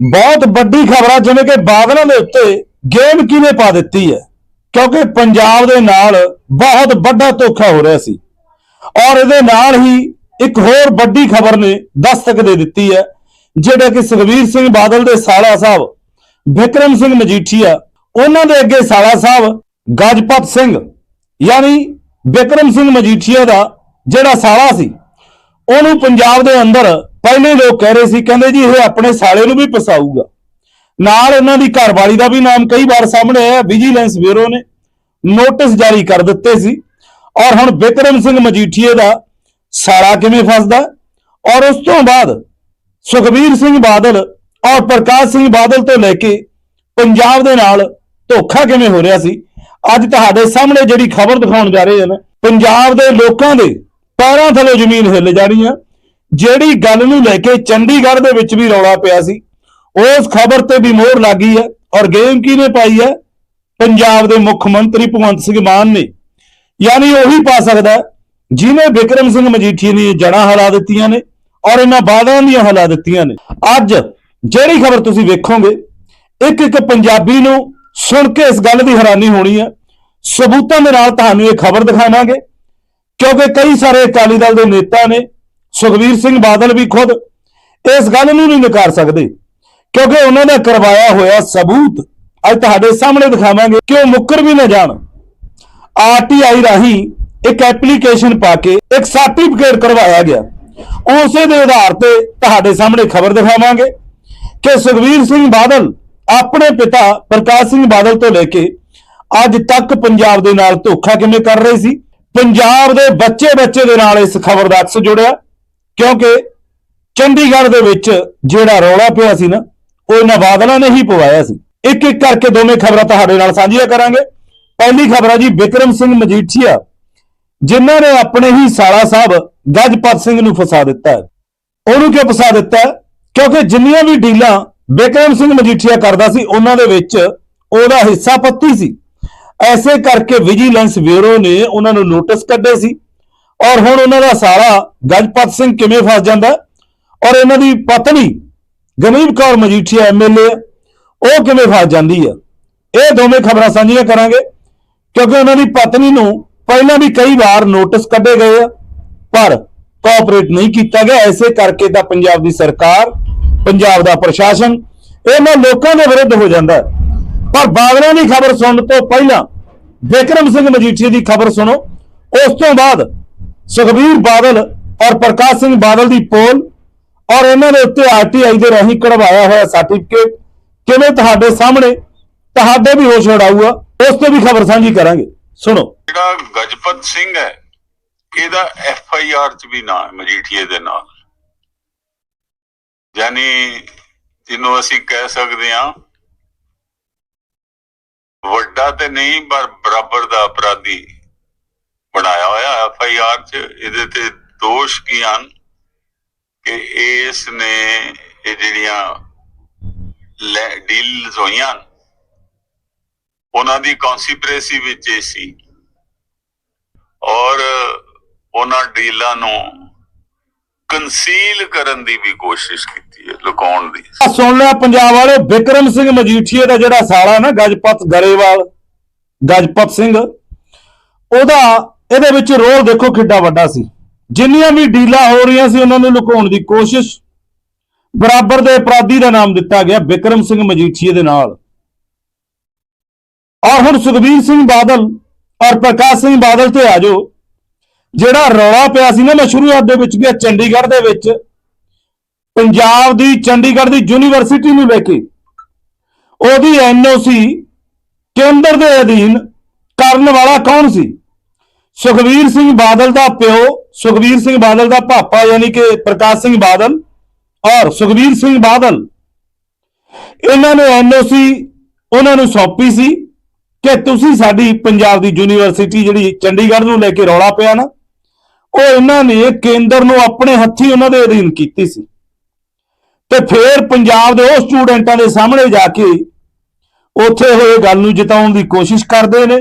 ਬਹੁਤ ਵੱਡੀ ਖਬਰ ਆ ਜਿਵੇਂ ਕਿ ਬਾਦਲਾਂ ਦੇ ਉੱਤੇ ਗੇਮ ਕਿਵੇਂ ਪਾ ਦਿੱਤੀ ਹੈ? ਕਿਉਂਕਿ ਪੰਜਾਬ ਦੇ ਨਾਲ ਬਹੁਤ ਵੱਡਾ ਧੋਖਾ ਹੋ ਰਿਹਾ ਸੀ। ਔਰ ਇਹਦੇ ਨਾਲ ਹੀ ਇੱਕ ਹੋਰ ਵੱਡੀ ਖਬਰ ਨੇ ਦਸਤਕ ਦੇ ਦਿੱਤੀ ਹੈ, ਜਿਹੜਾ ਕਿ ਸੁਖਬੀਰ ਸਿੰਘ ਬਾਦਲ ਦੇ ਸਾਲਾ ਸਾਹਿਬ, ਵਿਕਰਮ ਸਿੰਘ ਮਜੀਠੀਆ, ਉਹਨਾਂ ਦੇ ਅੱਗੇ ਸਾਲਾ ਸਾਹਿਬ ਗਜਪਤ ਸਿੰਘ, ਯਾਨੀ ਵਿਕਰਮ ਸਿੰਘ ਮਜੀਠੀਆ ਦਾ ਜਿਹੜਾ ਸਾਲਾ ਸੀ, ਉਹਨੂੰ ਪੰਜਾਬ ਦੇ ਅੰਦਰ ਪਹਿਲੇ ਲੋਕ ਕਹਿ ਰਹੇ ਸੀ, ਕਹਿੰਦੇ ਜੀ ਇਹ ਆਪਣੇ ਸਾਲੇ ਨੂੰ ਵੀ ਫਸਾਊਗਾ। ਨਾਲ ਉਹਨਾਂ ਦੀ ਘਰਵਾਲੀ ਦਾ ਵੀ ਨਾਮ ਕਈ ਵਾਰ ਸਾਹਮਣੇ ਆਇਆ ਵਿਜੀਲੈਂਸ ਬਿਊਰੋ ਨੇ ਨੋਟਿਸ ਜਾਰੀ ਕਰ ਦਿੱਤੇ ਸੀ। ਔਰ ਹੁਣ ਬਿਕਰਮ ਸਿੰਘ ਮਜੀਠੀਏ ਦਾ ਸਾਲਾ ਕਿਵੇਂ ਫਸਦਾ? ਔਰ ਉਸ ਤੋਂ ਬਾਅਦ ਸੁਖਬੀਰ ਸਿੰਘ ਬਾਦਲ ਔਰ ਪ੍ਰਕਾਸ਼ ਸਿੰਘ ਬਾਦਲ ਤੋਂ ਲੈ ਕੇ ਪੰਜਾਬ ਦੇ ਨਾਲ ਧੋਖਾ ਕਿਵੇਂ ਹੋ ਰਿਹਾ ਸੀ? ਅੱਜ ਤੁਹਾਡੇ ਸਾਹਮਣੇ ਜਿਹੜੀ ਖਬਰ ਦਿਖਾਉਣ ਜਾ ਰਹੇ ਹਨ, ਪੰਜਾਬ ਦੇ ਲੋਕਾਂ ਦੇ ਪੈਰਾਂ ਥੱਲੇ ਜ਼ਮੀਨ ਹਿੱਲ ਜਾਣੀ ਆ। ਜਿਹੜੀ ਗੱਲ ਨੂੰ ਲੈ ਕੇ ਚੰਡੀਗੜ੍ਹ ਦੇ ਵਿੱਚ ਵੀ ਰੌਲਾ ਪਿਆ ਸੀ ਉਸ ਖਬਰ ਤੇ ਵੀ ਮੋਹਰ ਲੱਗੀ ਹੈ ਔਰ ਗੇਮ ਕਿਹਨੇ ਪਾਈ ਹੈ? ਪੰਜਾਬ ਦੇ ਮੁੱਖ ਮੰਤਰੀ ਭਗਵੰਤ ਸਿੰਘ ਮਾਨ ਨੇ। ਯਾਨੀ ਉਹੀ ਪਾ ਸਕਦਾ ਹੈ, ਜਿਹਨੇ ਵਿਕਰਮ ਸਿੰਘ ਮਜੀਠੀ ਨੇ ਜੜਾਂ ਹਲਾ ਦਿੱਤੀਆਂ ਨੇ ਔਰ ਇਹਨਾਂ ਬਾਦਾਂ ਦੀਆਂ ਹਲਾ ਦਿੱਤੀਆਂ ਨੇ। ਅੱਜ ਜਿਹੜੀ ਖਬਰ ਤੁਸੀਂ ਵੇਖੋਗੇ ਇੱਕ ਇੱਕ ਪੰਜਾਬੀ ਨੂੰ ਸੁਣ ਕੇ ਇਸ ਗੱਲ ਦੀ ਹੈਰਾਨੀ ਹੋਣੀ ਹੈ। ਸਬੂਤਾਂ ਦੇ ਨਾਲ ਤੁਹਾਨੂੰ ਇਹ ਖਬਰ ਦਿਖਾਵਾਂਗੇ ਕਿਉਂਕਿ ਕਈ ਸਾਰੇ ਅਕਾਲੀ ਦਲ ਦੇ ਨੇਤਾ ਨੇ ਸੁਖਵੀਰ ਸਿੰਘ ਬਾਦਲ ਵੀ ਖੁਦ ਇਸ ਗੱਲ ਨੂੰ ਨਹੀਂ ਨਕਾਰ ਸਕਦੇ, ਕਿਉਂਕਿ ਉਹਨਾਂ ਦਾ ਕਰਵਾਇਆ ਹੋਇਆ ਸਬੂਤ ਅੱਜ ਤੁਹਾਡੇ ਸਾਹਮਣੇ ਦਿਖਾਵਾਂਗੇ ਕਿ ਉਹ ਮੁੱਕਰ ਵੀ ਨਾ ਜਾਣ। ਆਰਟੀਆਈ ਰਾਹੀਂ ਇੱਕ ਐਪਲੀਕੇਸ਼ਨ ਪਾ ਕੇ ਇੱਕ ਸਰਟੀਫਿਕੇਟ ਕਰਵਾਇਆ ਗਿਆ। ਉਸੇ ਦੇ ਆਧਾਰ ਤੇ ਤੁਹਾਡੇ ਸਾਹਮਣੇ ਖਬਰ ਦਿਖਾਵਾਂਗੇ ਕਿ ਸੁਖਵੀਰ ਸਿੰਘ ਬਾਦਲ ਆਪਣੇ ਪਿਤਾ ਪ੍ਰਕਾਸ਼ ਸਿੰਘ ਬਾਦਲ ਤੋਂ ਲੈ ਕੇ ਅੱਜ ਤੱਕ ਪੰਜਾਬ ਦੇ ਨਾਲ ਧੋਖਾ ਕਿਵੇਂ ਕਰ ਰਹੇ ਸੀ? ਪੰਜਾਬ ਦੇ ਬੱਚੇ ਬੱਚੇ ਦੇ ਨਾਲ ਇਸ ਖਬਰ ਦਾ ਅਕਸ ਜੁੜਿਆ। ਕਿਉਂਕਿ ਚੰਡੀਗੜ੍ਹ ਦੇ ਵਿੱਚ ਜਿਹੜਾ ਰੌਲਾ ਪਿਆ ਸੀ ਨਾ, ਉਹ ਇਹਨਾਂ ਬਾਦਲਾਂ ਨੇ ਹੀ ਪਵਾਇਆ ਸੀ। ਇੱਕ ਇੱਕ ਕਰਕੇ ਦੋਵੇਂ ਖਬਰਾਂ ਤੁਹਾਡੇ ਨਾਲ ਸਾਂਝੀਆਂ ਕਰਾਂਗੇ। ਪਹਿਲੀ ਖਬਰ ਹੈ ਜੀ, ਵਿਕਰਮ ਸਿੰਘ ਮਜੀਠੀਆ, ਜਿਨ੍ਹਾਂ ਨੇ ਆਪਣੇ ਹੀ ਸਾਲਾ ਸਾਹਿਬ ਗਜਪਤ ਸਿੰਘ ਨੂੰ ਫਸਾ ਦਿੱਤਾ ਉਹਨੂੰ ਕਿਉਂ ਫਸਾ ਦਿੱਤਾ ਕਿਉਂਕਿ ਜਿੰਨੀਆਂ ਵੀ ਡੀਲਾਂ ਵਿਕਰਮ ਸਿੰਘ ਮਜੀਠੀਆ ਕਰਦਾ ਸੀ, ਉਹਨਾਂ ਦੇ ਵਿੱਚ ਉਹਦਾ ਹਿੱਸਾ ਪੱਤੀ ਸੀ। ਐਸੇ ਕਰਕੇ ਵਿਜੀਲੈਂਸ ਬਿਊਰੋ ਨੇ ਉਹਨਾਂ ਨੂੰ ਨੋਟਿਸ ਕੱਢੇ ਸੀ। ਔਰ ਹੁਣ ਉਹਨਾਂ ਦਾ ਸਾਰਾ ਗਜਪਤ ਸਿੰਘ ਕਿਵੇਂ ਫਸ ਜਾਂਦਾ ਔਰ ਇਹਨਾਂ ਦੀ ਪਤਨੀ ਗਨੀਬ ਕੌਰ ਮਜੀਠੀਆ ਐਮਐਲਏ ਉਹ ਕਿਵੇਂ ਫਸ ਜਾਂਦੀ ਹੈ? ਇਹ ਦੋਵੇਂ ਖਬਰਾਂ ਸਾਂਝੀਆਂ ਕਰਾਂਗੇ, ਕਿਉਂਕਿ ਉਹਨਾਂ ਦੀ ਪਤਨੀ ਨੂੰ ਪਹਿਲਾਂ ਵੀ ਕਈ ਵਾਰ ਨੋਟਿਸ ਕੱਢੇ ਗਏ ਆ, ਪਰ ਕੋਆਪਰੇਟ ਨਹੀਂ ਕੀਤਾ ਗਿਆ। ਐਸੇ ਕਰਕੇ ਤਾਂ ਪੰਜਾਬ ਦੀ ਸਰਕਾਰ, ਪੰਜਾਬ ਦਾ ਪ੍ਰਸ਼ਾਸਨ ਇਹਨਾਂ ਲੋਕਾਂ ਦੇ ਵਿਰੁੱਧ ਹੋ ਜਾਂਦਾ ਪਰ ਬਾਦਲਾਂ ਦੀ ਖਬਰ ਸੁਣਨ ਤੋਂ ਪਹਿਲਾਂ ਵਿਕਰਮ ਸਿੰਘ ਮਜੀਠੀਆ ਦੀ ਖਬਰ ਸੁਣੋ। ਉਸ ਤੋਂ ਬਾਅਦ ਸੁਖਬੀਰ ਬਾਦਲ ਔਰ ਪ੍ਰਕਾਸ਼ ਸਿੰਘ ਬਾਦਲ ਦੀ ਪੋਲ ਔਰ ਇਹਨਾਂ ਦੇ ਉੱਤੇ ਆਰਟੀਆਈ ਦੇ ਰਾਹੀਂ ਕਢਵਾਇਆ ਹੋਇਆ ਸਰਟੀਫਿਕੇਟ ਕਿਵੇਂ ਤੁਹਾਡੇ ਸਾਹਮਣੇ ਤੁਹਾਡੇ ਵੀ ਹੋਸ਼ ਉਡਾਊਗਾ, ਉਸ ਤੇ ਵੀ ਖਬਰ ਸਾਂਝੀ ਕਰਾਂਗੇ। ਸੁਣੋ। ਜਿਹੜਾ ਗਜਪਤ ਸਿੰਘ ਹੈ, ਇਹਦਾ ਐਫ ਆਈ ਆਰ ਚ ਵੀ ਨਾਂ ਹੈ ਮਜੀਠੀਏ ਦੇ ਨਾਲ। ਯਾਨੀ ਜਿਹਨੂੰ ਅਸੀਂ ਕਹਿ ਸਕਦੇ ਹਾਂ, ਵੱਡਾ ਤੇ ਨਹੀਂ, ਪਰ ਬਰਾਬਰ ਦਾ ਅਪਰਾਧੀ ਬਣਾਇਆ ਹੋਇਆ ਐਫ ਆਈ ਆਰ ਚ, ਇਹਦੇ ਤੇ ਦੋਸ਼ ਕੀ ਹਨ ਕਿ ਇਸ ਨੇ ਇਹ ਜਿਹੜੀਆਂ ਡੀਲਸ ਹੋਈਆਂ ਉਹਨਾਂ ਦੀ ਕਨਸੀਪਰੇਸੀ ਵਿੱਚ ਇਹ ਸੀ ਔਰ ਉਹਨਾਂ ਡੀਲਾਂ ਨੂੰ ਕੰਸੀਲ ਕਰਨ ਦੀ ਵੀ ਕੋਸ਼ਿਸ਼ ਕੀਤੀ ਹੈ, ਲੁਕਾਉਣ ਦੀ। ਸੁਣ ਲਿਆ ਪੰਜਾਬ ਵਾਲੇ, ਵਿਕਰਮ ਸਿੰਘ ਮਜੀਠੀਏ ਦਾ ਜਿਹੜਾ ਸਾਲਾ ਨਾ, ਗਜਪਤ ਗਰੇਵਾਲ, ਗਜਪਤ ਸਿੰਘ, ਉਹਦਾ ਇਹਦੇ ਵਿੱਚ ਰੋਲ ਦੇਖੋ ਕਿੱਡਾ ਵੱਡਾ ਸੀ। ਜਿੰਨੀਆਂ ਵੀ ਡੀਲਾਂ ਹੋ ਰਹੀਆਂ ਸੀ, ਉਹਨਾਂ ਨੂੰ ਲੁਕਾਉਣ ਦੀ ਕੋਸ਼ਿਸ਼। ਬਰਾਬਰ ਦੇ ਅਪਰਾਧੀ ਦਾ ਨਾਮ ਦਿੱਤਾ ਗਿਆ ਵਿਕਰਮ ਸਿੰਘ ਮਜੀਠੀਏ ਦੇ ਨਾਲ। ਔਰ ਹੁਣ ਸੁਖਬੀਰ ਸਿੰਘ ਬਾਦਲ ਔਰ ਪ੍ਰਕਾਸ਼ ਸਿੰਘ ਬਾਦਲ ਤੇ ਆ ਜਾਓ। ਜਿਹੜਾ ਰੌਲਾ ਪਿਆ ਸੀ ਨਾ, ਮੈਂ ਸ਼ੁਰੂਆਤ ਦੇ ਵਿੱਚ ਗਿਆ ਚੰਡੀਗੜ੍ਹ ਦੇ ਵਿੱਚ। ਪੰਜਾਬ ਦੀ, ਚੰਡੀਗੜ੍ਹ ਦੀ ਯੂਨੀਵਰਸਿਟੀ ਨੂੰ ਲੈ ਕੇ। ਉਹਦੀ ਐਨਓਸੀ ਕੇਂਦਰ ਦੇ ਅਧੀਨ ਕਰਨ ਵਾਲਾ ਕੌਣ ਸੀ? ਸੁਖਬੀਰ ਸਿੰਘ ਬਾਦਲ ਦਾ ਪਿਓ ਸੁਖਬੀਰ ਸਿੰਘ ਬਾਦਲ ਦਾ ਪਾਪਾ ਯਾਨੀ ਕਿ ਪ੍ਰਕਾਸ਼ ਸਿੰਘ ਬਾਦਲ ਔਰ ਸੁਖਬੀਰ ਸਿੰਘ ਬਾਦਲ, ਇਹਨਾਂ ਨੇ ਐਨਓਸੀ, ਉਹਨਾਂ ਨੂੰ ਸੌਂਪੀ ਸੀ ਕਿ ਤੁਸੀਂ ਸਾਡੀ ਪੰਜਾਬ ਦੀ ਯੂਨੀਵਰਸਿਟੀ ਜਿਹੜੀ ਚੰਡੀਗੜ੍ਹ ਨੂੰ ਲੈ ਕੇ ਰੌਲਾ ਪਿਆ ਨਾ, ਉਹ ਇਹਨਾਂ ਨੇ ਕੇਂਦਰ ਨੂੰ ਆਪਣੇ ਹੱਥੀ ਉਹਨਾਂ ਦੇ ਅਧੀਨ ਕੀਤੀ ਸੀ। ਤੇ ਫਿਰ ਪੰਜਾਬ ਦੇ ਉਹ ਸਟੂਡੈਂਟਾਂ ਦੇ ਸਾਹਮਣੇ ਜਾ ਕੇ ਉੱਥੇ ਹੋਏ ਗੱਲ ਨੂੰ ਜਿਤਾਉਣ ਦੀ ਕੋਸ਼ਿਸ਼ ਕਰਦੇ ਨੇ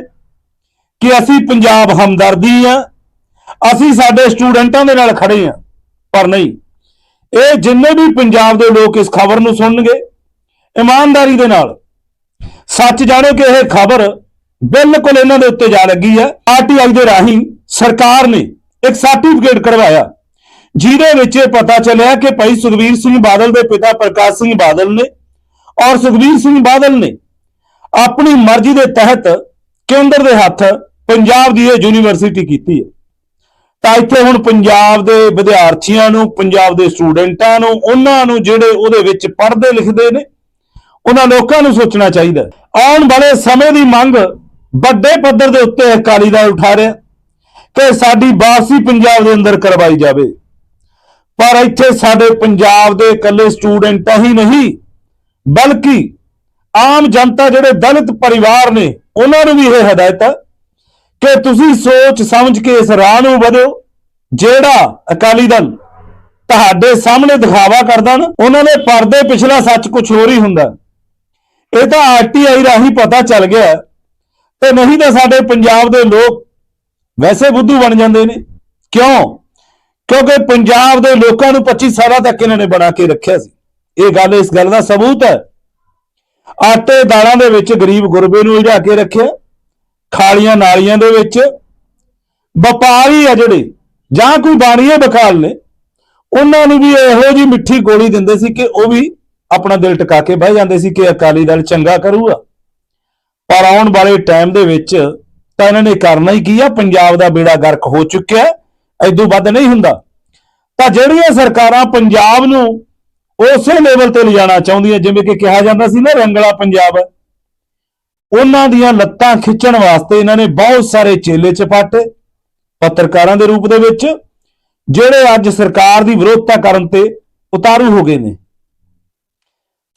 ਕਿ ਅਸੀਂ ਪੰਜਾਬ ਹਮਦਰਦੀ ਆ ਅਸੀਂ ਸਾਡੇ ਸਟੂਡੈਂਟਾਂ ਦੇ ਨਾਲ ਖੜੇ ਆ ਪਰ ਨਹੀਂ। ਇਹ ਜਿੰਨੇ ਵੀ ਪੰਜਾਬ ਦੇ ਲੋਕ ਇਸ ਖਬਰ ਨੂੰ ਸੁਣਨਗੇ, ਇਮਾਨਦਾਰੀ ਦੇ ਨਾਲ, ਸੱਚ ਜਾਣੋ ਕਿ ਇਹ ਖਬਰ ਬਿਲਕੁਲ ਇਹਨਾਂ ਦੇ ਉੱਤੇ ਜਾ ਲੱਗੀ ਹੈ। ਆਰਟੀਆਈ ਦੇ ਰਾਹੀਂ ਸਰਕਾਰ ਨੇ ਇੱਕ ਸਰਟੀਫਿਕੇਟ ਕਰਵਾਇਆ ਜਿਹਦੇ ਵਿੱਚ ਇਹ ਪਤਾ ਚੱਲਿਆ ਕਿ ਭਾਈ ਸੁਖਬੀਰ ਸਿੰਘ ਬਾਦਲ ਦੇ ਪਿਤਾ ਪ੍ਰਕਾਸ਼ ਸਿੰਘ ਬਾਦਲ ਨੇ ਔਰ ਸੁਖਬੀਰ ਸਿੰਘ ਬਾਦਲ ਨੇ ਆਪਣੀ ਮਰਜ਼ੀ ਦੇ ਤਹਿਤ ਕੇਂਦਰ ਦੇ ਹੱਥ ਪੰਜਾਬ ਦੀ ਇਹ ਯੂਨੀਵਰਸਿਟੀ ਕੀਤੀ ਹੈ। ਤਾਂ ਇੱਥੇ ਹੁਣ ਪੰਜਾਬ ਦੇ ਵਿਦਿਆਰਥੀਆਂ ਨੂੰ, ਪੰਜਾਬ ਦੇ ਸਟੂਡੈਂਟਾਂ ਨੂੰ, ਉਹਨਾਂ ਨੂੰ ਜਿਹੜੇ ਉਹਦੇ ਵਿੱਚ ਪੜ੍ਹਦੇ ਲਿਖਦੇ ਨੇ, ਉਹਨਾਂ ਲੋਕਾਂ ਨੂੰ ਸੋਚਣਾ ਚਾਹੀਦਾ ਆਉਣ ਵਾਲੇ ਸਮੇਂ ਦੀ ਮੰਗ ਵੱਡੇ ਪੱਧਰ ਦੇ ਉੱਤੇ ਅਕਾਲੀ ਦਲ ਉਠਾ ਰਿਹਾ ਕਿ ਸਾਡੀ ਵਾਪਸੀ ਪੰਜਾਬ ਦੇ ਅੰਦਰ ਕਰਵਾਈ ਜਾਵੇ। ਪਰ ਇੱਥੇ ਸਾਡੇ ਪੰਜਾਬ ਦੇ ਇਕੱਲੇ ਸਟੂਡੈਂਟ ਹੀ ਨਹੀਂ, ਬਲਕਿ ਆਮ ਜਨਤਾ ਜਿਹੜੇ ਦਲਿਤ ਪਰਿਵਾਰ ਨੇ, ਉਹਨਾਂ ਨੂੰ ਵੀ ਇਹ ਹਦਾਇਤ ਹੈ ਕਿ ਤੁਸੀਂ ਸੋਚ ਸਮਝ ਕੇ ਇਸ ਰਾਹ ਨੂੰ ਵਧਿਓ, ਜਿਹੜਾ ਅਕਾਲੀ ਦਲ ਤੁਹਾਡੇ ਸਾਹਮਣੇ ਦਿਖਾਵਾ ਕਰਦਾ ਨਾ, ਉਹਨਾਂ ਨੇ ਪਰਦੇ ਪਿਛਲਾ ਸੱਚ ਕੁਝ ਹੋਰ ਹੀ ਹੁੰਦਾ। ਇਹ ਤਾਂ ਆਰਟੀਆਈ ਰਾਹੀਂ ਪਤਾ ਚੱਲ ਗਿਆ ਤੇ ਨਹੀਂ ਤਾਂ ਸਾਡੇ ਪੰਜਾਬ ਦੇ ਲੋਕ ਵੈਸੇ ਬੁੱਧੂ ਬਣ ਜਾਂਦੇ ਨੇ। ਕਿਉਂ? ਕਿਉਂਕਿ ਪੰਜਾਬ ਦੇ ਲੋਕਾਂ ਨੂੰ 25 ਸਾਲਾਂ ਤੱਕ ਇਹਨਾਂ ਨੇ ਬਣਾ ਕੇ ਰੱਖਿਆ ਸੀ। ਇਹ ਗੱਲ, ਇਸ ਗੱਲ ਦਾ ਸਬੂਤ ਹੈ। ਆਟੇ ਦਾਲਾਂ ਦੇ ਵਿੱਚ ਗਰੀਬ ਗੁਰਬੇ ਨੂੰ ਉਲਝਾ ਕੇ ਰੱਖਿਆ। ਖਾਲੀਆਂ ਨਾਲੀਆਂ ਦੇ ਵਿੱਚ ਵਪਾਰੀ ਆ ਜਿਹੜੇ, ਜਾਂ ਕੋਈ ਬਾਣੀਏ ਬਖਾਲ ਨੇ, ਉਹਨਾਂ ਨੂੰ ਵੀ ਇਹੋ ਜੀ ਮਿੱਠੀ ਗੋਲੀ ਦਿੰਦੇ ਸੀ ਕਿ ਉਹ ਵੀ ਆਪਣਾ ਦਿਲ ਟਿਕਾ ਕੇ ਬਹਿ ਜਾਂਦੇ ਸੀ ਕਿ ਅਕਾਲੀ ਦਲ ਚੰਗਾ ਕਰੂਗਾ। ਪਰ ਆਉਣ ਵਾਲੇ ਟਾਈਮ ਦੇ ਵਿੱਚ ਤਾਂ ਇਹਨਾਂ ਨੇ ਕਰਨਾ ਹੀ ਕੀ ਆ, ਪੰਜਾਬ ਦਾ ਬੇੜਾ ਗਰਕ ਹੋ ਚੁੱਕਿਆ ਐਦੋਂ ਵੱਧ ਨਹੀਂ ਹੁੰਦਾ। ਤਾਂ ਜਿਹੜੀਆਂ ਸਰਕਾਰਾਂ ਪੰਜਾਬ ਨੂੰ ਉਸੇ ਲੈਵਲ ਤੇ ਲਿਜਾਣਾ ਚਾਹੁੰਦੀਆਂ, ਜਿਵੇਂ ਕਿ ਕਿਹਾ ਜਾਂਦਾ ਸੀ ਨਾ, ਰੰਗਲਾ ਪੰਜਾਬ। ਹੈ ਉਹਨਾਂ ਦੀਆਂ ਲੱਤਾਂ ਖਿੱਚਣ ਵਾਸਤੇ ਇਹਨਾਂ ਨੇ ਬਹੁਤ ਸਾਰੇ ਚੇਲੇ ਚਪਾਟੇ ਪੱਤਰਕਾਰਾਂ ਦੇ ਰੂਪ ਦੇ ਵਿੱਚ, ਜਿਹੜੇ ਅੱਜ ਸਰਕਾਰ ਦੀ ਵਿਰੋਧਤਾ ਕਰਨ ਤੇ ਉਤਾਰੂ ਹੋ ਗਏ ਨੇ।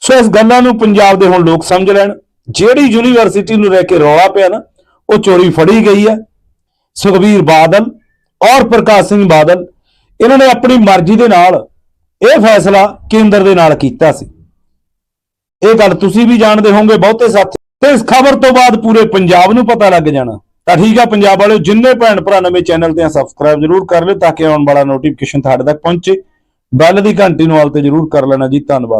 ਸੋ ਇਸ ਗੱਲਾਂ ਨੂੰ ਪੰਜਾਬ ਦੇ ਹੁਣ ਲੋਕ ਸਮਝ ਲੈਣ। ਜਿਹੜੀ ਯੂਨੀਵਰਸਿਟੀ ਨੂੰ ਲੈ ਕੇ ਰੌਲਾ ਪਿਆ ਨਾ, ਉਹ ਚੋਰੀ ਫੜੀ ਗਈ ਹੈ। ਸੁਖਬੀਰ ਬਾਦਲ ਔਰ ਪ੍ਰਕਾਸ਼ ਸਿੰਘ ਬਾਦਲ, ਇਹਨਾਂ ਨੇ ਆਪਣੀ ਮਰਜ਼ੀ ਦੇ ਨਾਲ ਇਹ ਫੈਸਲਾ ਕੇਂਦਰ ਦੇ ਨਾਲ ਕੀਤਾ ਸੀ। ਇਹ ਗੱਲ ਤੁਸੀਂ ਵੀ ਜਾਣਦੇ ਹੋਵੋਗੇ, ਬਹੁਤੇ ਸਾਥੀ ਤੇ ਇਸ ਖਬਰ ਤੋਂ ਬਾਅਦ ਪੂਰੇ ਪੰਜਾਬ ਨੂੰ ਪਤਾ ਲੱਗ ਜਾਣਾ। ਤਾਂ ਠੀਕ ਆ ਪੰਜਾਬ ਵਾਲਿਓ, ਜਿੰਨੇ ਭੈਣ ਭਰਾ ਨਵੇਂ ਚੈਨਲ ਤੇ ਆ ਸਬਸਕ੍ਰਾਈਬ ਜਰੂਰ ਕਰ ਲਿਓ ਤਾਂ ਕਿ ਆਉਣ ਵਾਲਾ ਨੋਟੀਫਿਕੇਸ਼ਨ ਤੁਹਾਡੇ ਤੱਕ ਪਹੁੰਚੇ। ਬੈਲ ਦੀ ਘੰਟੀ ਨੂੰ ਆਲ ਤੇ ਜਰੂਰ ਕਰ ਲੈਣਾ ਜੀ, ਧੰਨਵਾਦ।